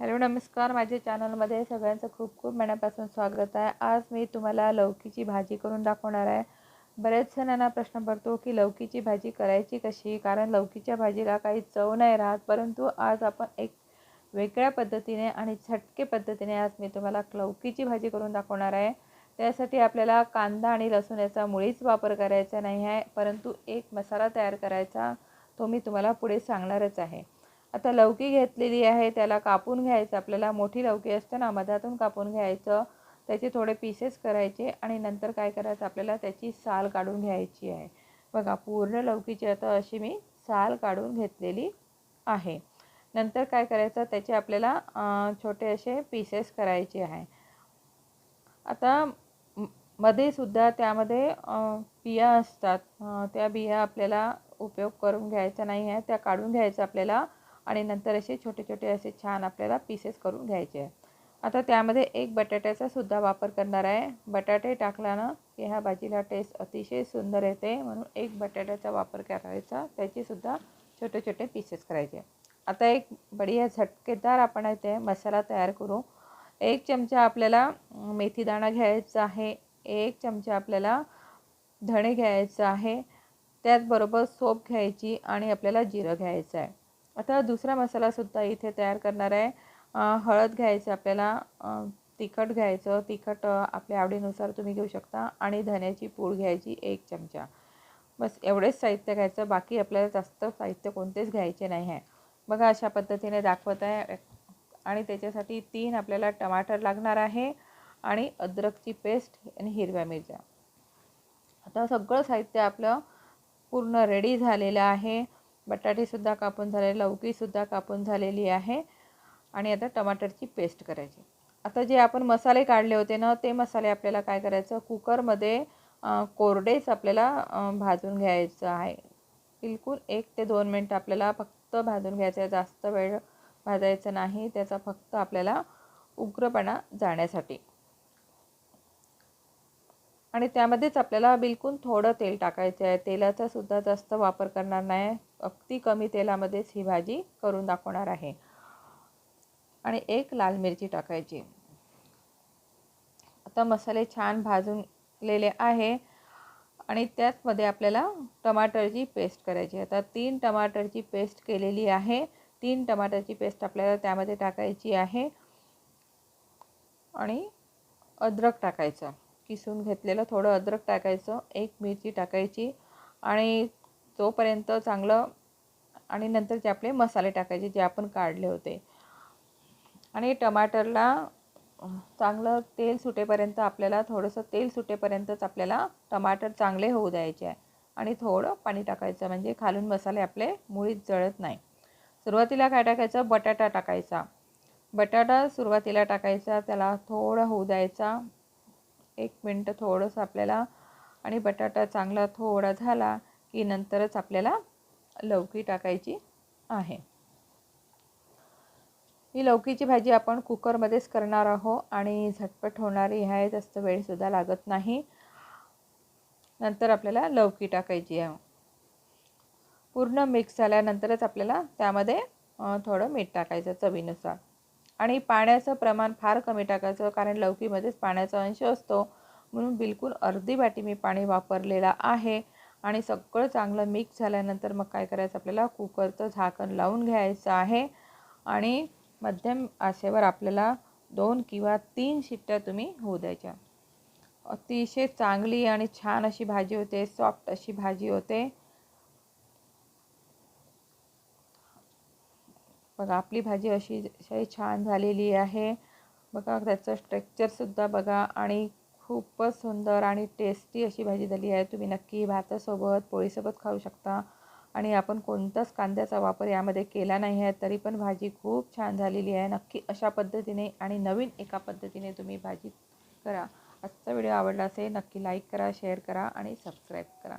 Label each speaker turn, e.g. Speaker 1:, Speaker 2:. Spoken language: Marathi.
Speaker 1: हॅलो नमस्कार. माझ्या चॅनलमध्ये सगळ्यांचं खूप खूप मनापासून स्वागत आहे. आज मी तुम्हाला लौकीची भाजी करून दाखवणार आहे. बऱ्याच जणांना प्रश्न पडतो की लौकीची भाजी करायची कशी? कारण लौकीच्या भाजीला काही चव नाही राहत. परंतु आज आपण एक वेगळ्या पद्धतीने आणि झटके पद्धतीने आज मी तुम्हाला लौकीची भाजी करून दाखवणार आहे. त्यासाठी आपल्याला कांदा आणि लसूण याचा मुळीच वापर करायचा नाही आहे. परंतु एक मसाला तयार करायचा तो मी तुम्हाला पुढे सांगणारच आहे. आता लौकी घेतलेली आहे त्याला कापून घ्यायचं. आपल्याला मोठी लौकी असते ना मधातून कापून घ्यायचं. त्याचे थोडे पीसेस करायचे आणि नंतर काय करायचं आपल्याला त्याची साल काढून घ्यायची आहे. बघा पूर्ण लौकीची आता अशी मी साल काढून घेतलेली आहे. नंतर काय करायचं त्याचे आपल्याला छोटे असे पीसेस करायचे आहे. आता मध्ये सुद्धा त्यामध्ये बिया असतात. त्या बिया आपल्याला उपयोग करून घ्यायचा नाही आहे. त्या काढून घ्यायचं आपल्याला. आणि नंतर असे छोटे छोटे असे छान आपल्याला पीसेस करून घ्यायचे. आहे आता त्यामध्ये एक बटाट्याचा सुद्धा वापर करणार आहे. बटाटे टाकल्यानं की ह्या भाजीला टेस्ट अतिशय सुंदर येते म्हणून एक बटाट्याचा वापर करायचा. त्याचेसुद्धा छोटे छोटे पीसेस करायचे. आता एक बढिया झटकेदार आपण इथे मसाला तयार करू. एक चमचा आपल्याला मेथीदाणा घ्यायचा आहे. एक चमचा आपल्याला धणे घ्यायचं आहे. त्याचबरोबर सोप घ्यायची आणि आपल्याला जिरं घ्यायचं आहे. आता दुसरा मसालासुद्धा इथे तयार करणार आहे. हळद घ्यायचं आपल्याला तिखट घ्यायचं. तिखट आपल्या आवडीनुसार तुम्ही घेऊ शकता. आणि धन्याची पूड घ्यायची एक चमचा. बस एवढेच साहित्य घ्यायचं. बाकी आपल्याला जास्त साहित्य कोणतेच घ्यायचे नाही आहे. बघा अशा पद्धतीने दाखवत आहे. आणि त्याच्यासाठी तीन आपल्याला टमाटर लागणार आहे. आणि अद्रकची पेस्ट आणि हिरव्या मिरच्या. आता सगळं साहित्य आपलं पूर्ण रेडी झालेलं आहे. बटाटेसुद्धा कापून झाले लौकीसुद्धा कापून झालेली आहे. आणि आता टमाटरची पेस्ट करायची. आता जे आपण मसाले काढले होते ना ते मसाले आपल्याला काय करायचं? कुकरमध्ये कोरडेच आपल्याला भाजून घ्यायचं आहे. बिलकुल एक ते दोन मिनटं आपल्याला फक्त भाजून घ्यायचं आहे. जास्त वेळ भाजायचं नाही. त्याचा फक्त आपल्याला उग्रपणा जाण्यासाठी. आणि त्यामध्येच आपल्याला बिलकुल थोडं तेल टाकायचं आहे. तेलाचा सुद्धा जास्त वापर करणार नाही. अगदी कमी तेलामध्येच ही भाजी करून दाखवणार आहे. आणि एक लाल मिरची टाकायची. आता मसाले छान भाजूनलेले आहे. आणि त्यातमध्ये आपल्याला टमाटरची पेस्ट करायची आता तीन टमाटरची पेस्ट केलेली आहे. तीन टमाटरची पेस्ट आपल्याला त्यामध्ये टाकायची आहे. आणि अद्रक टाकायचं. किसून घेतलेलं थोडं अद्रक टाकायचं. एक मिरची टाकायची. आणि तोपर्यंत चांगलं आणि नंतर जे आपले मसाले टाकायचे जे आपण काढले होते. आणि टमाटरला चांगलं तेल सुटेपर्यंत आपल्याला थोडंसं तेल सुटेपर्यंतच आपल्याला टमाटर चांगले होऊ द्यायचे आहे. आणि थोडं पाणी टाकायचं म्हणजे खालून मसाले आपले मुळीत जळत नाही. सुरुवातीला काय टाकायचं? बटाटा टाकायचा. बटाटा सुरुवातीला टाकायचा त्याला थोडं होऊ द्यायचा. एक मिनटं थोडंसं आपल्याला आणि बटाटा चांगला थोडा झाला की नंतरच आपल्याला लौकी टाकायची आहे. ही लौकीची भाजी आपण कुकरमध्येच करणार आहोत आणि झटपट होणारी आहे जास्त वेळसुद्धा लागत नाही. नंतर आपल्याला लौकी टाकायची आहे. पूर्ण मिक्स झाल्यानंतरच आपल्याला त्यामध्ये थोडं मीठ टाकायचं चवीनुसार. आणि पाण्याचं प्रमाण फार कमी टाकायचं कारण लौकीमध्येच पाण्याचा अंश असतो. म्हणून बिलकुल अर्धी वाटी मी पाणी वापरलेला आहे. आणि सगळं चांगलं मिक्स झाल्यानंतर मग काय करायचं? आपल्याला कुकरचं झाकण लावून घ्यायचं आहे. आणि मध्यम आशेवर आपल्याला दोन किंवा तीन शिट्ट्या तुम्ही होऊ द्यायच्या. अतिशय चांगली आणि छान अशी भाजी होते सॉफ्ट अशी भाजी होते. बघा आपली भाजी अशी छान झालेली आहे. बघा त्याचं स्ट्रक्चरसुद्धा बघा आणि खूपच सुंदर आणि टेस्टी अशी भाजी झाली आहे. तुम्ही नक्की भातासोबत पोळीसोबत खाऊ शकता. आणि आपण कोणताच कांद्याचा वापर यामध्ये केला नाही आहे तरी पण भाजी खूप छान झालेली आहे. नक्की अशा पद्धतीने आणि नवीन एका पद्धतीने तुम्ही भाजी करा. आजचा व्हिडिओ आवडला असेल नक्की लाईक करा शेअर करा आणि सबस्क्राईब करा.